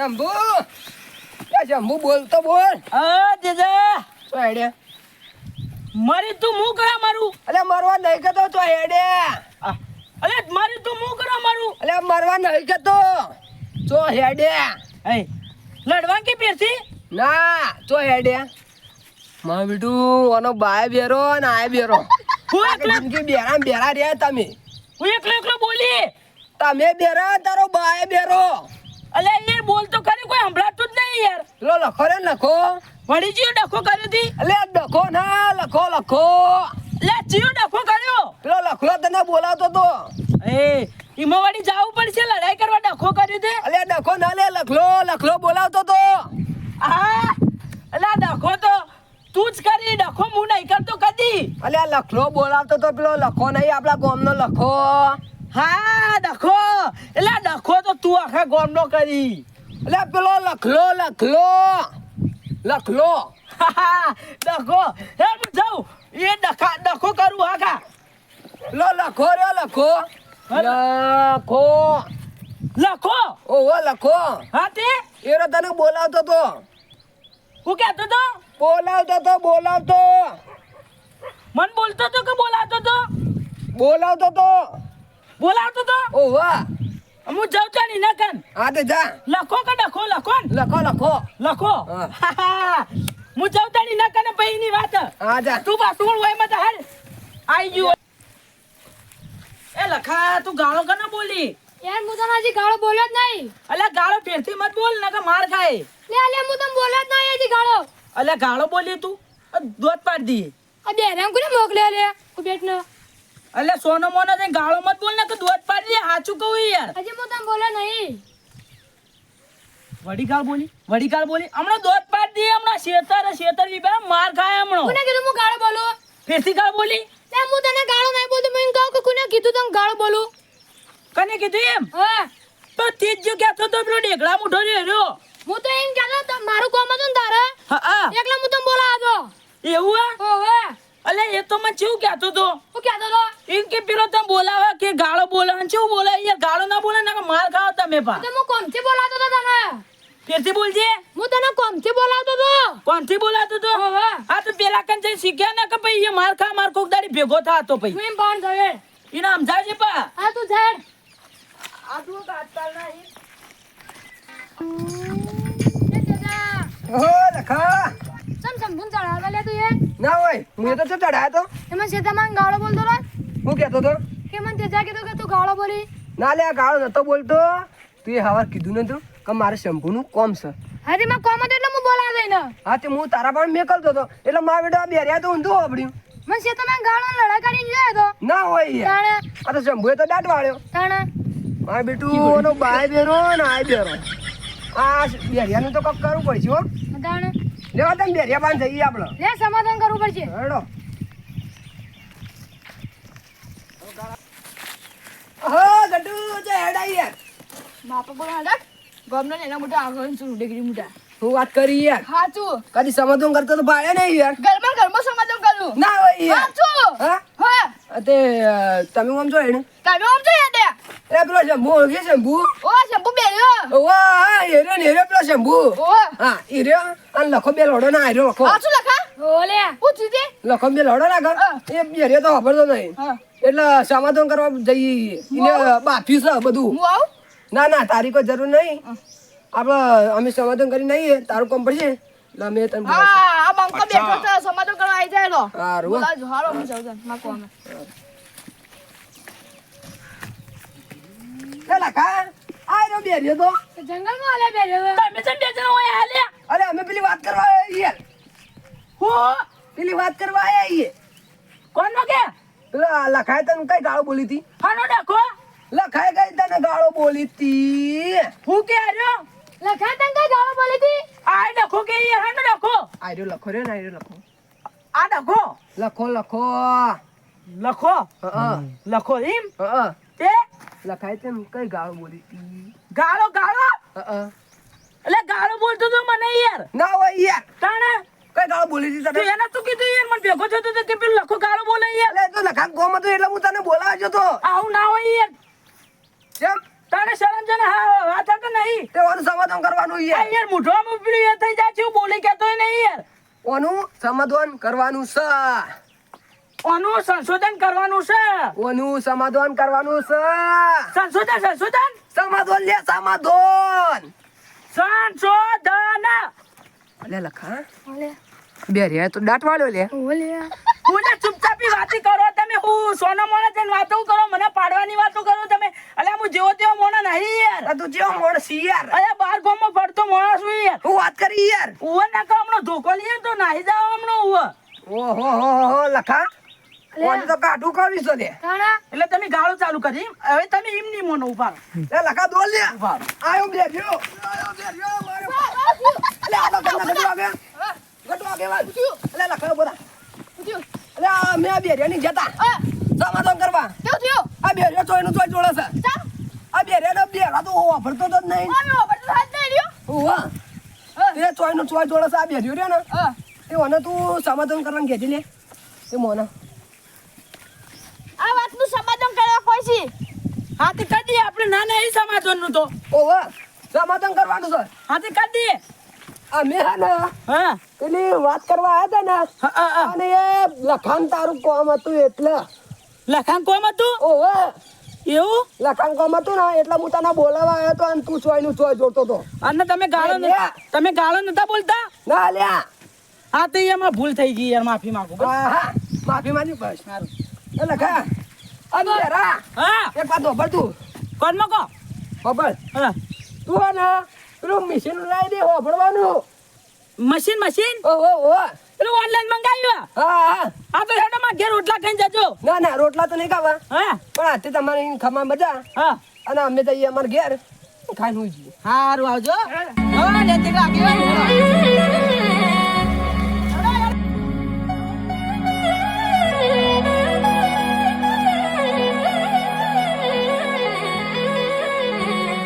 શંભુ! શંભુ બોલતો બોલ. હા જેજા! તો હેડે? મારી તું મું કરા મારું? અલે મરવા નહીં કહેતો તો હેડે. અલે મારી તું મું કરા મારું? અલે મરવા નહીં કહેતો. તો હેડે. એ લડવા કે પેરથી? ના તો હેડે. માં બીટું આનો બાય બેરો ને આય બેરો. હું એકલો? કે બેરા બેરા રે તમે. હું એકલો એકલો બોલી? તમે બેરા તારો બાય બેરો. અલે યાર બોલ તો ખરી કોઈ સંભળાતું જ નહીં યાર. લો લખો રે લખો. વળી જીઓ ડખો કર્યો તી. અલે ડખો ના લખો લખો. લે જીઓ ડખો કર્યો. પેલો લખલો તને બોલાવતો તો. એ ઈમાં વળી જાવું પડશે લડાઈ કરવા ડખો કર્યો તે. અલે ડખો ના લે લખલો લખલો બોલાવતો તો. આ અલે ડખો તો તું જ કરી ડખો હું નહીં કરતો કદી. અલે લખલો બોલાવતો તો પેલો લખો નહીં આપણા ગામનો લખો. હા ડખો. એટલે ડખો તો તું આખા ગોમનો કરી. એટલે પેલો લખલો લખલો. લખલો. હા, ડખો. હે હું જાઉં? એ ડખા ડખો કરું આખા લો લખો રે લખો. લખો. લખો? ઓહો લખો. હા તે? એ તને બોલાવતો તો. હું કહેતો તો? બોલાવતો તો બોલાવતો. મન બોલતો તો કે બોલાવતો તો? બોલાવતો તો. બોલાતો તો? ઓહો હું જાઉં છું ની નકન હા તે જા. લખો કે લખો લખો લખો લખો. લખો. હા. જાઉં છું ની નકન ભાઈ ની વાત. હા જા. તું પાછું હોય મત હાલ. આઈ ગયો. એ લખા તું ગાળો કને બોલી? યાર હું તને હજી ગાળો બોલ્યો જ નહીં. અલ્યા ગાળો ફેરથી મત બોલ ને કે માર ખાય. લે લે હું તને બોલ્યો જ નહીં હજી ગાળો. અલ્યા ગાળો બોલી તું. અ, દોત પાડી દી. આ બેરામ કોને મોકલ્યો લે? બેટનો અલ્યા સોનો મોનો જઈને ગાળો મત બોલ ને કે દોત પાડી લે સાચું કહું યાર. હજી હું તને બોલે નહીં. વડી ગાળ બોલી? વડી ગાળ બોલી હમણાં દોત પાડી દે હમણાં શેતર શેતર વિભા માર ખાય કોને કીધું હું ગાળો બોલું? ફેરથી ગાળ બોલી? તે હું તને ગાળો નહીં બોલતો મેં કહું કે કોને કીધું તને ગાળો બોલું? કને કીધું એમ? હા. તો તેજ જો કહેતો તો પેલો ઢેકડા મુઠો રહ્યો. હું તો એમ કહેતો તો મારું કોમ હતું ને તારે? હા હા. એકલા હું તને બોલાવો એવું આ ઓવે અલે એ તો મને કેવું કહેતો તો હું કહેતો તો એમ કે પેલો તમે બોલાવે કે ગાળો બોલાવે કેવું બોલે? અહીંયા ગાળો ના બોલે ના માર ખાઓ તમે પા તો હું કોમથી બોલાતો તો તને? ફેરથી બોલજે. હું તને કોમથી બોલાવતો તો? કોણથી બોલાતો તો? હા તો પેલા કન જઈ શીખ્યા ના કે ભાઈ એ માર ખા માર કોક દાડી ભેગો થાતો હું ભાઈ એમ પણ થયે એને છે પા હા તું આ આટલું કાટતાલ નહીં ઓ લખા સમ સમ ભૂંજાળા લે તું એ. હોય હું તો ચડાયો તો. એમાં શેતામાં ગાળો બોલતો રે હું કહેતો તો. કે મને તેજા કીધું કે તું ગાળો બોલી. ના લે આ ગાળો નતો બોલતો. તું એ હવાર કીધું નતું કે મારે શંભુનું કોમ છે. હા તે માં કોમ હતો એટલે હું બોલાવા દઈ ને હા તે હું તારા પણ મેં કરતો હતો. એટલે મારા બેટા બેર્યા તો ઊંધું હોબડ્યું મને શેતામાં ગાળો ને લડાઈ કરીને જોયો તો? ના હોય તાણે. આ તો શંભુએ તો દાટ વાળ્યો. તાણે. મારા બેટું ઓનો બાય બેરો ને આય બેરો. આ બેરિયાનું તો કક કરવું પડશે હો. તાણે. લેવા તમે બેરિયા પાન જઈએ આપણે. લે સમાધાન કરવું પડશે. હેડો. હા ગડુ જે હેડા યાર. બાપા બોલ હડક ગોમનો એના મોટા આગળ શું ડિગ્રી મોટા હું વાત કરી યાર. હાચું. કદી સમાધાન કરતો તો ભાડે નહીં યાર. ઘરમાં ઘરમાં સમાધાન કરું. ના હોય યાર. હાચું. હા? હા. તે તમે આમ જો હેડ તમે આમ જો યાદ એ પેલો શંભુ ઓળખે શંભુ? ઓ શંભુ બેર્યો વાહ હેરો ને હેરો પેલો શંભુ. ઓ. હા હીરો અને લખો બે લોડો ના હાર્યો લખો. હાચું લખા? ઓલે. હું ચીતે લખો બે લોડો ના એ બેરિયો તો ખબર તો નહીં. એટલે સમાધાન કરવા જઈએ એને બાફ્યું છે બધું. હું આવું? ના ના તારી કોઈ જરૂર નહીં. આપણે અમે સમાધાન કરી નહીં તારું કામ પડશે. એટલે અમે તને. હા આ બંકો બેઠો છે સમાધાન કરવા આવી જાય તો હારું હાલો હું જાઉં માં કોમે એ કા આરો બેરિયો તો. જંગલમાં આલે બેર્યો તમે છે બેજન હોય હાલે અરે અમે પેલી વાત કરવા યાર હો? પેલી વાત કરવા આવ્યા કોણ નો કે પેલા લખાય તને કઈ ગાળો બોલી હતી? હાનો ડખો લખાય કઈ તને ગાળો બોલી હતી? હું કે આર્યો? લખાય તને કઈ ગાળો બોલી હતી? આ ડખો કે યાર હાનો ડખો આ રહ્યો લખો રે ને આ લખો. આ ડખો લખો લખો. લખો? હા લખો એમ? હા. તે લખાય તેમ કઈ ગાળો બોલી? હતી ગાળો? ગાળો એટલે ગાળો બોલતો તો મને યાર. ના હોય યાર. તાણે? કઈ ગાળો બોલી હતી તને? એને તું કીધું યાર? મને ભેગો થતો તો કે પેલું લખો ગાળો બોલે યાર. એટલે તો લખા ગોમ હતો એટલે હું તને બોલાવ્યો તો. આવું ના હોય યાર. કેમ? તારે શરમ છે ને હા વાત તો નહીં. તે ઓનું સમાધાન કરવાનું યાર. યાર મોઢામાં ઉપડી થઈ જાય છે બોલી કેતો નહીં યાર. ઓનું સમાધાન કરવાનું છે ઓનું સંશોધન કરવાનું છે. ઓનું સમાધાન કરવાનું છે. સંશોધન સંશોધન? સમાધાન લે સમાધાન. સંશોધન. લે લખા લે. બે રે તો દાંત વાળો લે. ઓલે હું ચૂપચાપી વાતી કરો તમે હું સોનો મોણે જઈને વાતો કરો મને પાડવાની વાતો કરો તમે. અલ્યા હું જેવો તેવો મોણો નહીં યાર. આ તું જેવો મોણ સી યાર. અલ્યા બાર ગામમાં ફરતો માણસ છું યાર. હું વાત કરી યાર. ઉવે ના કહો હમણાં ધોકો લઈએ તો નાહી જાવ હમણાં ઉવે. ઓહો હો હો હો લખા. ઓને તો કાઢું કરી છે એટલે તમે ગાળો ચાલુ કરી. હવે તમે એમ નહીં મોનો ઊભા લે લખા દોલ લે. ઊભા આયો બે આયો બે મારે અલે આ તો કన్నా ગટુ આગે ગટુ આગે વાત લે લખા બોલા લે આ મે બે રહ્યા ની જતા સમાધાન કરવા. કેવું થયો? આ બે રહ્યા તો એનું તો જોડે છે. આ બે નો બે રહ્યા તો વાપરતો તો નહીં અમે ઓપર તો હાથ નહીં રહ્યો. ઓવા તે ચોયનું ચોય જોડે છે આ બે રે ને. એ ઓને તું સમાધાન કરવાનું કહેજે લે. એ મોના આ વાતનું સમાધાન કોઈ હા તે કરી દઈએ આપણે ના સમાધાનનું તો. ઓહો સમાધાન કરવાનું છે. હા તે કરી દઈએ આ મેં હે ને હા. પેલી વાત કરવા આવ્યા હતા ને અને એ લખાણ તારું કોમ હતું એટલે. લખાણ કોમ હતું? ઓહો એવું? લખાણ કોમ હતું ને એટલે હું તને બોલાવા આવ્યો તો અને તું ચોયનું ચોય જોડતો તો. અને તમે ગાળો. તમે ગાળો નતા બોલતા? ના લ્યા. હા તો એમાં ભૂલ થઈ ગઈ યાર માફી માંગુ હા માફી માંગી બસ. એ લખા. અને રા હા. એક વાત હોભળ તું. હોભળ. હા. તું ને પેલું મશીન લાવી દે હોભળવાનું. મશીન મશીન ઓ ઓ ઓ. પેલું ઓનલાઈન મંગાવ્યું હા? હા તો હેડો માં ઘેર રોટલા ખાઈને જજો. ના ના રોટલા તો નહીં ખાવા. હા. પણ આજે તમારે ખમા મજા હા. અને અમે જઈએ અમારે ઘેર ખાઈ જઈએ. સારું આવજો. હા. લેતી આગેવાન